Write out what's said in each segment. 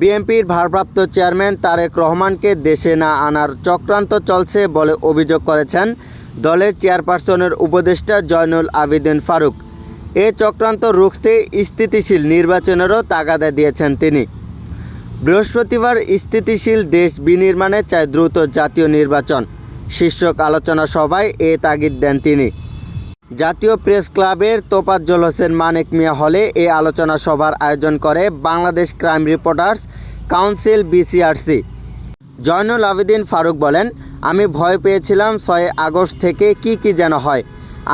বিএনপির ভারপ্রাপ্ত চেয়ারম্যান তারেক রহমানকে দেশে না আনার চক্রান্ত চলছে বলে অভিযোগ করেছেন দলের চেয়ারপারসনের উপদেষ্টা জয়নুল আবেদিন ফারুক। এ চক্রান্ত রুখতে স্থিতিশীল নির্বাচনেরও তাগাদা দিয়েছেন তিনি। বৃহস্পতিবার স্থিতিশীল দেশ বিনির্মাণে চায় দ্রুত জাতীয় নির্বাচন। শীর্ষক আলোচনা সভায় এ তাগিদ দেন তিনি। জাতীয় প্রেস ক্লাবের তোপাজ্জল হোসেন মানিক মিয়া হলে এ আলোচনা সভার আয়োজন করে Bangladesh crime reporters council BCRC. Zainul Abedin Faruk বলেন, আমি ভয় পেয়েছিলাম ছয় আগস্ট থেকে কি কি যেন হয়।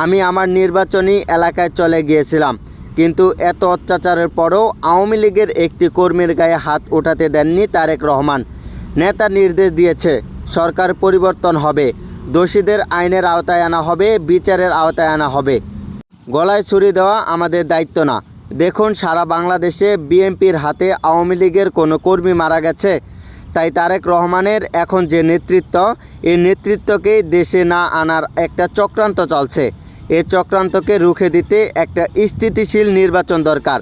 আমি আমার নির্বাচনী এলাকায় চলে গিয়েছিলাম, কিন্তু এত অত্যাচারের পরও আওয়ামী লীগের একটি কর্মীর গায়ে হাত ওঠাতে দেননি তারেক রহমান। নেতা নির্দেশ দিয়েছে, সরকার পরিবর্তন হবে দোষীদের আইনের আওতায় আনা হবে, বিচারের আওতায় আনা হবে। গলায় ছুরি দেওয়া আমাদের দায়িত্ব না। দেখুন, সারা বাংলাদেশে বিএনপির হাতে আওয়ামী লীগের কোনো কর্মী মারা গেছে। তাই তারেক রহমানের এখন যে নেতৃত্ব, এই নেতৃত্বকেই দেশে না আনার একটা চক্রান্ত চলছে। এ চক্রান্তকে রুখে দিতে একটা স্থিতিশীল নির্বাচন দরকার।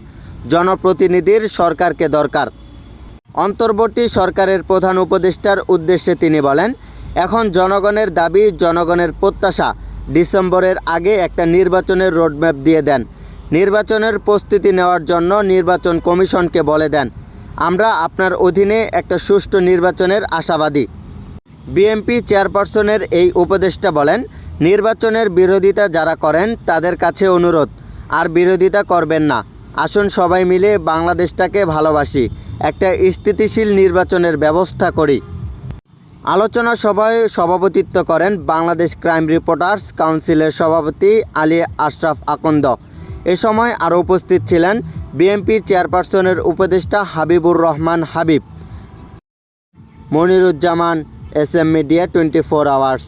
জনপ্রতিনিধির সরকারকে দরকার। অন্তর্বর্তী সরকারের প্রধান উপদেষ্টার উদ্দেশ্যে তিনি বলেন এখন জনগণের দাবি, জনগণের প্রত্যাশা। ডিসেম্বরের আগে একটা নির্বাচনের রোডম্যাপ দিয়ে দেন। নির্বাচনের প্রস্তুতি নেওয়ার জন্য নির্বাচন কমিশনকে বলে দেন। আমরা আপনার অধীনে একটা সুষ্ঠু নির্বাচনের আশাবাদী। বিএনপি চেয়ারপারসনের এই উপদেষ্টা বলেন, নির্বাচনের বিরোধিতা যারা করেন তাদের কাছে অনুরোধ, আর বিরোধিতা করবেন না। আসুন সবাই মিলে বাংলাদেশটাকে ভালোবাসি, একটা স্থিতিশীল নির্বাচনের ব্যবস্থা করি। আলোচনা সভায় সভাপতিত্ব করেন বাংলাদেশ ক্রাইম রিপোর্টার্স কাউন্সিলের সভাপতি আলী আশরাফ আকন্দ। এ সময় আরও উপস্থিত ছিলেন বিএনপির চেয়ারপারসনের উপদেষ্টা Habibur Rahman Habib. Moniruzzaman, S M media twenty four hours.